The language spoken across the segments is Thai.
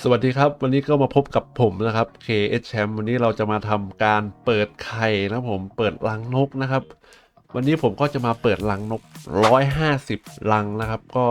สวัสดีครับ วันนี้ก็มาพบกับผมนะครับ KS Champ วันนี้เราจะมาทำการเปิดไข่นะผมเปิดรังนกนะครับ วันนี้ผมก็จะมาเปิดรังนก 150 รังนะครับ ก็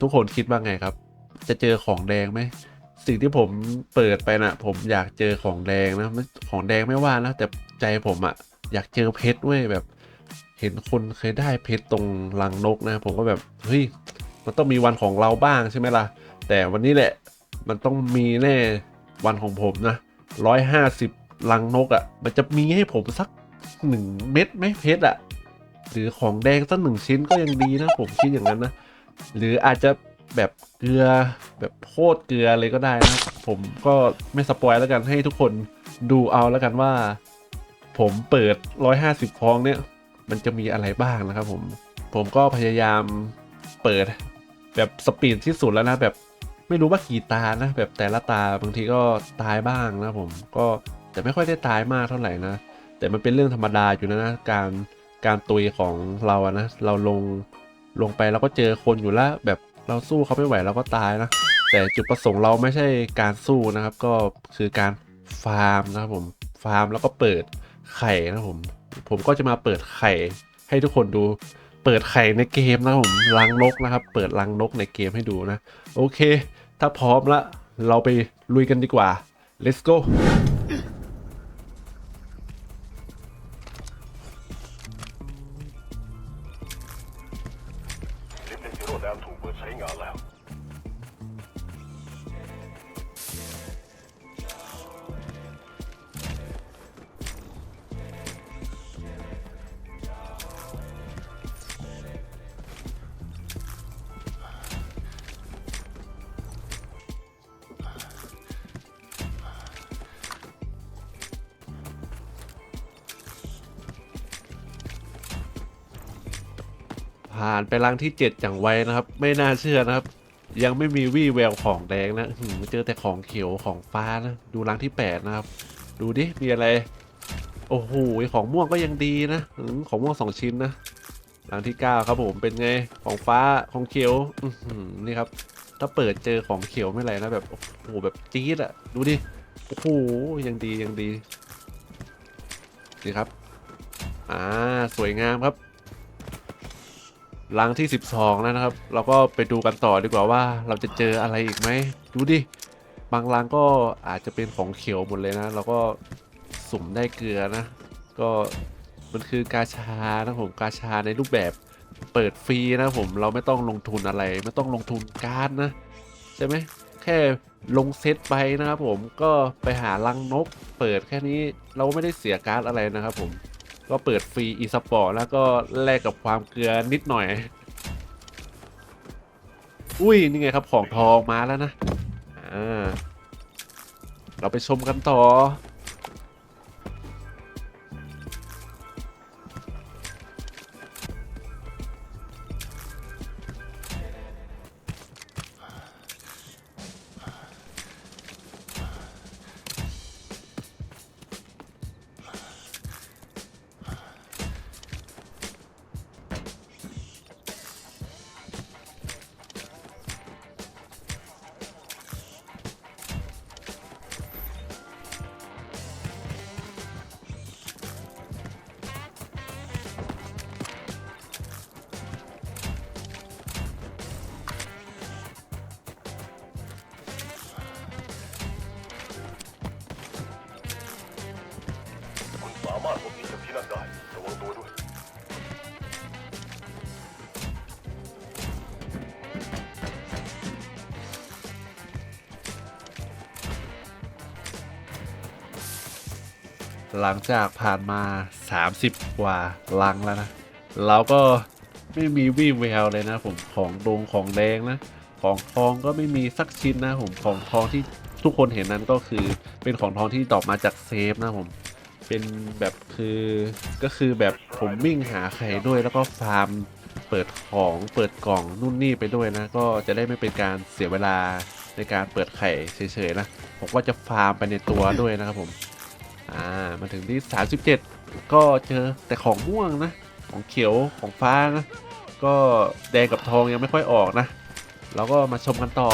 ทุกคนคิดว่าไงครับ จะเจอของแดงไหมสิ่งที่ผมเปิดไปนะผมอยากเจอของแดงนะของแดงไม่ว่านะแต่ใจผมอะอยากเจอเพชรเว้ยแบบ เห็นคนเคยได้เพชรตรงรังนกนะ ผมก็แบบเฮ้ยมันต้องมีวันของเราบ้างใช่ไหมล่ะ แต่วันนี้แหละ มันต้องมีแน่วันของผมนะร้อยห้าสิบลังนกอะ่ะ มันจะมีให้ผมสักหนึ่งเม็ดไหมเพชรอะ่ะ หรือของแดงสักหนึ่งชิ้นก็ยังดีนะ ผมคิดอย่างนั้นนะ หรืออาจจะแบบเกลือแบบโคตรเกลือเลยก็ได้นะ ผมก็ไม่สปอยแล้วกันให้ทุกคนดูเอาแล้วกันว่า ผมเปิด 150 ฟองเนี่ย มันจะมีอะไรบ้างนะครับผม ผมก็พยายามเปิดแบบสปีดที่สุดแล้วนะแบบ ไม่รู้ว่ากี่ตานะ แบบแต่ละตาบางทีก็ตายบ้างนะผมก็แต่ไม่ค่อยได้ตายมากเท่าไหร่นะ แต่มันเป็นเรื่องธรรมดาอยู่นะนะการการตุยของเราอะนะเราลงลงไปเราก็เจอคนอยู่แล้ว แบบเราสู้เขาไม่ไหวเราก็ตายนะ แต่จุดประสงค์เราไม่ใช่การสู้นะครับ ก็คือการฟาร์มนะครับผมฟาร์มแล้วก็เปิดไข่นะผมผมก็จะมาเปิดไข่ให้ทุกคนดูเปิดไข่ในเกมนะผมรังนกนะครับ เปิดรังนกในเกมให้ดูนะ โอเค ถ้าพร้อมละ เราไปลุยกันดีกว่า let's go ใช้งานแล้ว ผ่านไปรังที่ 7 อย่างไวนะครับ ไม่น่าเชื่อนะครับ ยังไม่มีวี่แววของแดงนะหืมเจอแต่ของเขียวของฟ้านะดูรังที่ 8 นะครับ ดูดิมีอะไร โอ้โหของม่วงก็ยังดีนะหืมของม่วง 2 ชิ้นนะรังที่ 9 ครับผมเป็นไงของฟ้าของเขียวนี่ครับ ถ้าเปิดเจอของเขียวไม่ไรนะแบบโอ้โหแบบจี๊ดอะดูดิโอ้โหยังดียังดีนี่ครับ อ่า สวยงามครับ รังที่ 12 แล้วนะครับ เราก็ไปดูกันต่อดีกว่าว่าเราจะเจออะไรอีกไหม ดูดิ บางรังก็อาจจะเป็นของเขียวหมดเลยนะ เราก็สุ่มได้เกลือนะ ก็มันคือกาชานะผมกาชาในรูปแบบเปิดฟรีนะผมเราไม่ต้องลงทุนอะไร ไม่ต้องลงทุนการ์ดนะ ใช่ไหมแค่ลงเซตไปนะครับผมก็ไปหารังนกเปิดแค่นี้เราไม่ได้เสียการ์ดอะไรนะครับผม ก็เปิดฟรีอีสปอร์ตแล้วก็แลกกับความเกลือนิดหน่อย อุ้ยนี่ไงครับของทองมาแล้วนะ อ่า เราไปชมกันต่อ หลังจากผ่านมา 30 กว่าลังแล้วนะ เราก็ไม่มีวี่แววเลยนะผมของดงของแดงนะ ของทองก็ไม่มีสักชิ้นนะผมของทองที่ทุกคนเห็นนั้นก็คือเป็นของทองที่ตอบมาจากเซฟนะผมเป็นแบบคือก็คือแบบผมวิ่งหาไข่ด้วยแล้วก็ฟาร์มเปิดของเปิดกล่องนู่นนี่ไปด้วยนะ ก็จะได้ไม่เป็นการเสียเวลาในการเปิดไข่เฉยๆนะผมก็จะฟาร์มไปในตัวด้วยนะครับผม อ่ามาถึงที่ 37 ก็เจอแต่ของม่วงนะ ของเขียวของฟ้านะ ก็แดงกับทองยังไม่ค่อยออกนะเราก็มาชมกันต่อ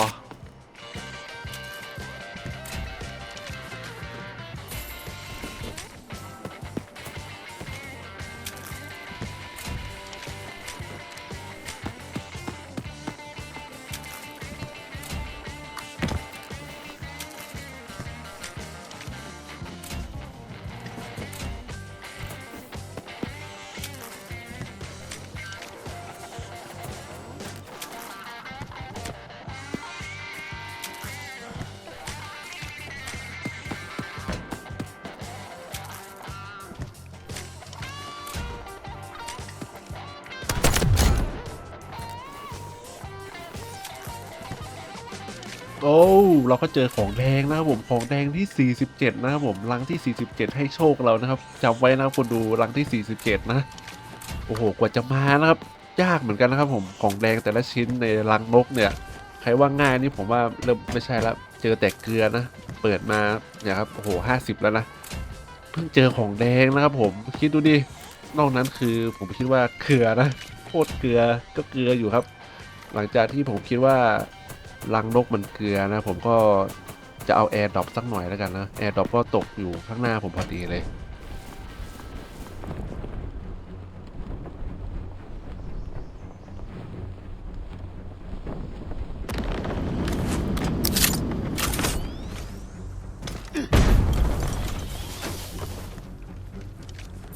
อ้เราก็เจอของแดงนะครับผมของแดงที่ 47 นะครับผมรังที่ 47 ให้โชคเรานะครับจำไว้นะครับคนดูรังที่ 47 นะ โอ้โหกว่าจะมานะครับยากเหมือนกันนะครับผมของแดงแต่ละชิ้นในรังนกเนี่ย ใครว่าง่ายนี่ผมว่าเริ่มไม่ใช่แล้วเจอแต่เกลือนะ เปิดมาเนี่ยครับโอ้โห50แล้วนะเพิ่งเจอของแดงนะครับผมคิดดูดินอกนั้นคือผมคิดว่าเกลือนะโคตรเกลือก็เกลืออยู่ครับ หลังจากที่ผมคิดว่า รังนกมันเกลือนะ ผมก็จะเอาแอร์ดรอปสักหน่อยแล้วกันนะแอร์ดรอปก็ตกอยู่ข้างหน้าผมพอดีเลย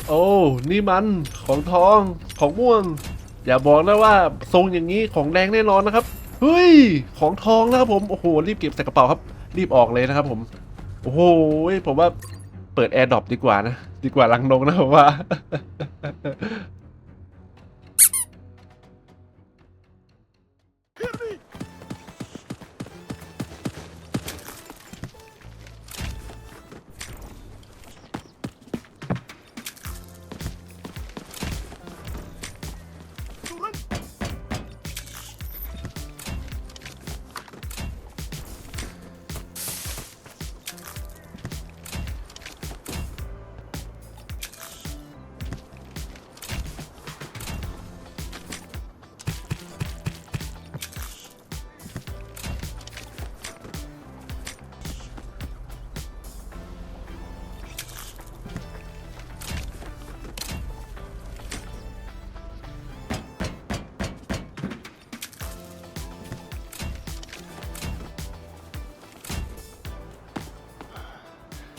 โอ้ นี่มันของทองของม่วง อย่าบอกนะว่าทรงอย่างนี้ของแดงแน่นอนนะครับ เฮ้ย ของทองนะครับผม โอ้โห รีบเก็บใส่กระเป๋าครับ รีบออกเลยนะครับผม โอ้โห ผมว่าเปิดแอร์ดรอปดีกว่านะ ดีกว่าลังนงนะผมว่า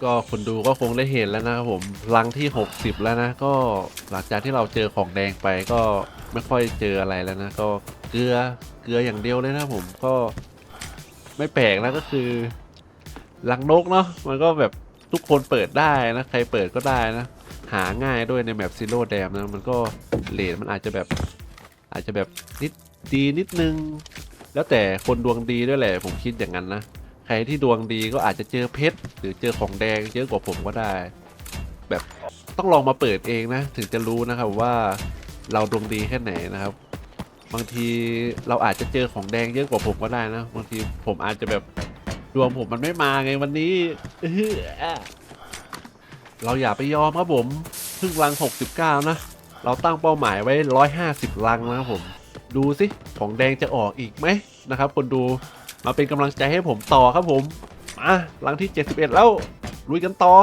ก็คนดูก็คงได้เห็นแล้วนะครับผมรังที่ 60 แล้วนะก็หลังจากที่เราเจอของแดงไปก็ไม่ค่อยเจออะไรแล้วนะ ก็เกลือเกลืออย่างเดียวเลยนะผมก็ไม่แปลกนะก็คือรังนกเนาะมันก็แบบทุกคนเปิดได้นะ ใครเปิดก็ได้นะ หาง่ายด้วยในแมปซิโร่แดมนะ มันก็เลทมันอาจจะแบบอาจจะแบบนิดดีนิดนึง แล้วแต่คนดวงดีด้วยแหละ ผมคิดอย่างนั้นนะ ใครที่ดวงดีก็อาจจะเจอเพชรหรือเจอของแดงเยอะกว่าผมก็ได้ แบบต้องลองมาเปิดเองนะ ถึงจะรู้นะครับว่าเราดวงดีแค่ไหนนะครับ บางทีเราอาจจะเจอของแดงเยอะกว่าผมก็ได้นะ บางทีผมอาจจะแบบดวงผมมันไม่มาไงวันนี้เราอย่าไปยอมครับผมเพิ่งรัง 69 นะ เราตั้งเป้าหมายไว้ 150รังนะครับผม ดูสิ ของแดงจะออกอีกไหมนะครับ คนดู มาเป็นกำลังใจให้ผมต่อครับผม มาหลังที่ 71 แล้วลุยกันต่อ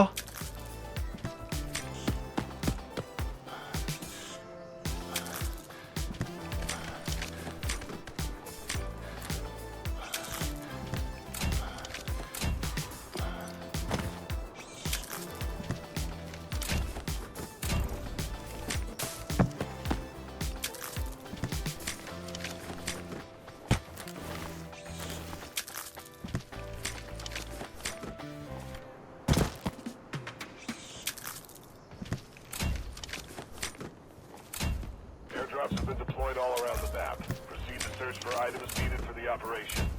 operation.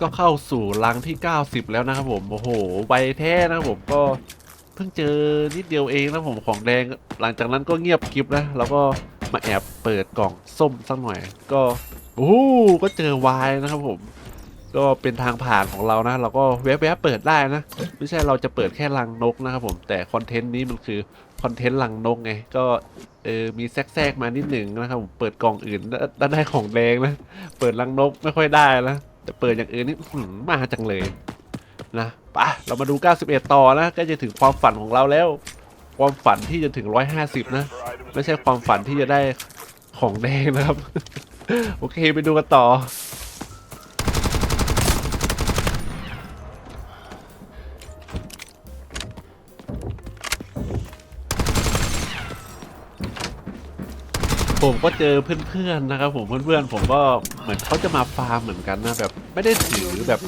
ก็เข้าสู่รังที่ 90 แล้วนะครับผมโอ้โหไวแท้นะครับผมก็เพิ่งเจอนิดเดียวเองนะผมของแดงหลังจากนั้นก็เงียบกริบนะแล้วก็มาแอบเปิดกล่องส้มสักหน่อยก็โอ้โหก็เจอวายนะครับผม ก็เป็นทางผ่านของเรานะ เราก็แวบๆเปิดได้นะ ไม่ใช่เราจะเปิดแค่รังนกนะครับผมแต่คอนเทนต์นี้มันคือคอนเทนต์รังนกไงก็เออมีแทรกๆมานิดหนึ่งนะครับผมเปิดกล่องอื่นได้ของแดงนะ เปิดรังนกไม่ค่อยได้นะ แต่เปิดอย่างอื่นนี่มาจังเลยนะปะเรามาดู 91 ต่อนะก็จะถึงความฝันของเราแล้ว ความฝันที่จะถึง 150 นะ ไม่ใช่ความฝันที่จะได้ของแดงนะครับ โอเคไปดูกันต่อ ผมก็เจอเพื่อนๆนะครับผมเพื่อนๆผมก็เหมือนเขาจะมาฟาร์มเหมือนกันนะแบบไม่ได้ถือแบบ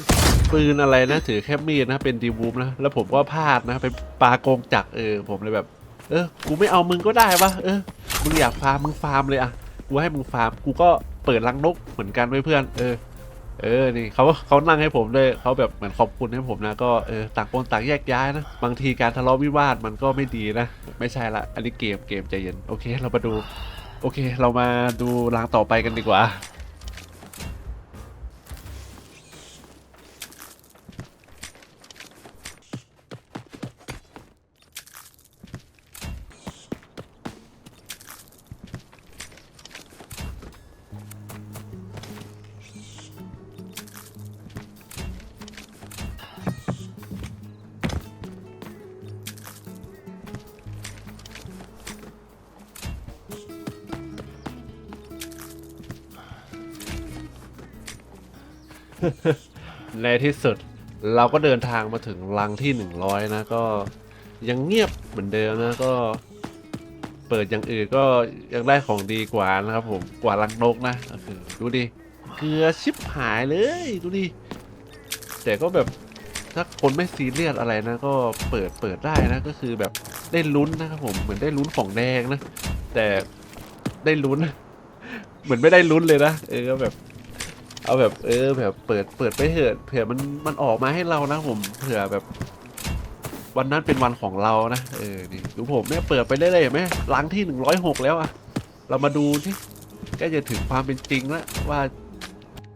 ปืนอะไรนะถือแค่มีดนะเป็นดีวูฟนะแล้วผมก็พลาดนะไปปาโกงจักรเออผมเลยแบบ เออกูไม่เอามึงก็ได้วะเออมึงอยากฟาร์มมึงฟาร์มเลยอะกูให้มึงฟาร์มกูก็เปิดรังนกเหมือนกันเพื่อนเออเออ นี่เขาเขานั่งให้ผมด้วยเขาแบบเหมือนขอบคุณให้ผมนะ ก็เออต่างคนต่างแยกย้ายนะ บางทีการทะเลาะวิวาทมันก็ไม่ดีนะ ไม่ใช่ละ อันนี้เกมเกมใจเย็น โอเค เรามาดู โอเค เรามาดูรางต่อไปกันดีกว่า ในที่สุดเราก็เดินทางมาถึงรังที่ 100 นะ ก็ยังเงียบเหมือนเดิมนะก็ เปิดอย่างอื่นก็ยังได้ของดีกว่านะครับผมกว่ารังนกนะก็คือดูดิเกลือชิบหายเลยดูดิแต่ก็แบบถ้าคนไม่ซีเรียสอะไรนะ ก็เปิดเปิดได้นะก็คือแบบได้ลุ้นนะครับผมเหมือนได้ลุ้นของแดงนะ แต่ได้ลุ้น เหมือนไม่ได้ลุ้นเลยนะเออก็แบบ เอาแบบเออแบบเปิดเปิดไปเถิดเผื่อมันมันออกมาให้เรานะผมเผื่อแบบ วันนั้นเป็นวันของเรานะเออนี่ดูผมเนี่ยเปิดไปเรื่อยๆเห็นไหมล้างที่หนึ่งร้อยหกแล้วอะเรามาดูที่ก็จะถึงความเป็นจริงแล้วว่า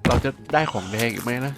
เราจะได้ของแดงอีกไหมนะ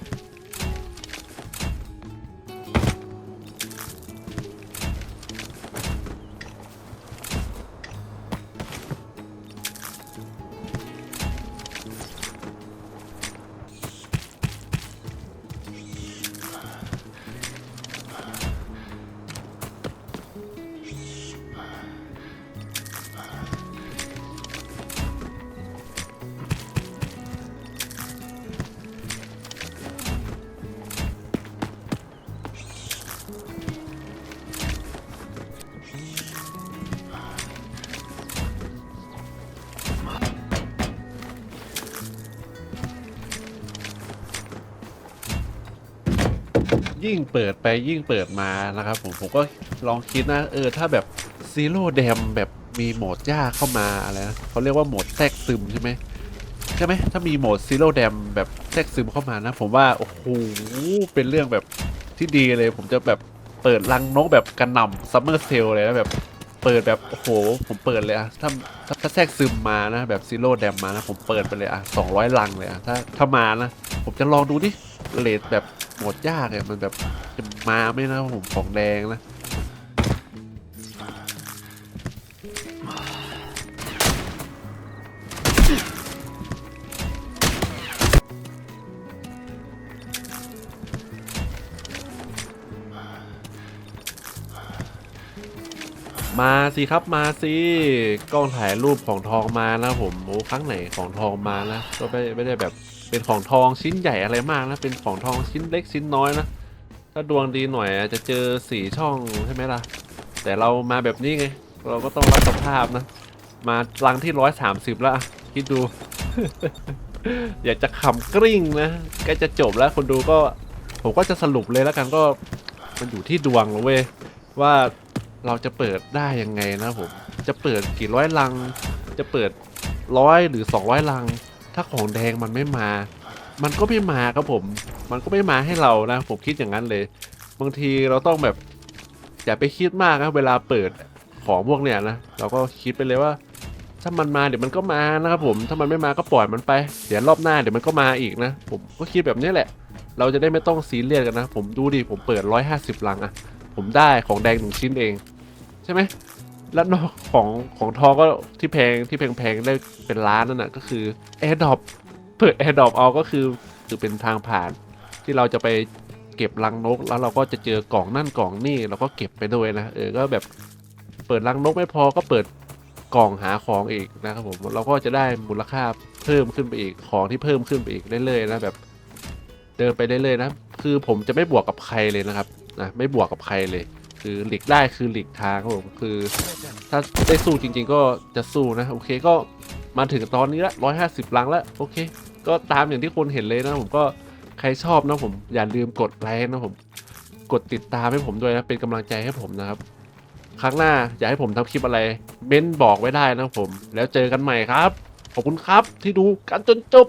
ยิ่งเปิดไปยิ่งเปิดมานะครับผมผมก็ลองคิดนะเออถ้าแบบซีโร่แดมแบบมีโหมดยากเข้ามาอะไรนะเขาเรียกว่าโหมดแทรกซึมใช่ไหมใช่ไหมถ้ามีโหมดซีโร่แดมแบบแทรกซึมเข้ามานะ ผมว่าโอ้โหเป็นเรื่องแบบที่ดีเลย ผมจะแบบเปิดรังนกแบบกระหน่ำซัมเมอร์เซลเลยนะแบบเปิดแบบโอ้โหผมเปิดเลยอะถ้าถ้าถ้าแทรกซึมมานะแบบซีโร่แดมมานะผมเปิดไปเลยอะสองร้อยลังเลยอะถ้าถ้ามานะผมจะลองดูดิเลทแบบ โหมดยากเนี่ยมันแบบจะมาไหมนะผมของแดงนะมาสิครับมาสิกล้องถ่ายรูปของทองมานะผมโอ้ครั้งไหนของทองมานะก็ไม่ไม่ได้แบบ เป็นของทองชิ้นใหญ่อะไรมากนะ เป็นของทองชิ้นเล็กชิ้นน้อยนะ ถ้าดวงดีหน่อยอาจจะเจอสี่ช่องใช่ไหมล่ะ แต่เรามาแบบนี้ไง เราก็ต้องรับสภาพนะ มาลังที่ร้อยสามสิบแล้วคิดดู อยากจะขำกริ้งนะใกล้จะจบแล้วคนดูก็ ผมก็จะสรุปเลยแล้วกันก็มันอยู่ที่ดวงเลยเว้ยว่าเราจะเปิดได้ยังไงนะผม จะเปิดกี่ร้อยลัง จะเปิดร้อยหรือ 200 ลัง ถ้าของแดงมันไม่มา มันก็ไม่มาครับผม มันก็ไม่มาให้เรานะ ผมคิดอย่างนั้นเลย บางทีเราต้องแบบ อย่าไปคิดมากนะเวลาเปิดของพวกเนี้ยนะ เราก็คิดไปเลยว่า ถ้ามันมาเดี๋ยวมันก็มานะครับผม ถ้ามันไม่มาก็ปล่อยมันไป เดี๋ยวรอบหน้าเดี๋ยวมันก็มาอีกนะ ผมก็คิดแบบนี้แหละ เราจะได้ไม่ต้องซีเรียสกันนะ ผมดูดิ ผมเปิด 150ลังอะผมได้ของแดงหนึ่งชิ้นเอง ใช่ไหม แล้วนอกของของทองก็ที่แพงที่แพงๆได้เป็นล้านนั่นน่ะก็คือ AirDrop เปิด AirDrop เอาก็คือคือเป็นทางผ่านที่เราจะไปเก็บรังนก แล้วเราก็จะเจอกล่องนั่นกล่องนี่เราก็เก็บไปด้วยนะเออก็แบบเปิดรังนกไม่พอก็เปิดกล่องหาของอีกนะครับผมเราก็จะได้มูลค่าเพิ่มขึ้นไปอีกของที่เพิ่มขึ้นไปอีกเรื่อยๆนะแบบเดินไปเรื่อยๆนะคือผมจะไม่บวกกับใครเลยนะครับนะไม่บวกกับใครเลย คือหลีกได้คือหลีกทางครับผมคือถ้าได้สู้จริง ๆ ก็จะสู้นะโอเคก็มาถึงตอนนี้ละร้อยห้าสิบลังแล้วโอเค ก็ตามอย่างที่คนเห็นเลยนะผมก็ใครชอบนะผมอย่าลืมกดไลค์นะผมกดติดตามให้ผมด้วยนะเป็นกำลังใจให้ผมนะครับ ครั้งหน้าอยากให้ผมทำคลิปอะไรเม้นบอกไว้ได้นะผม แล้วเจอกันใหม่ครับ ขอบคุณครับที่ดูกันจนจบ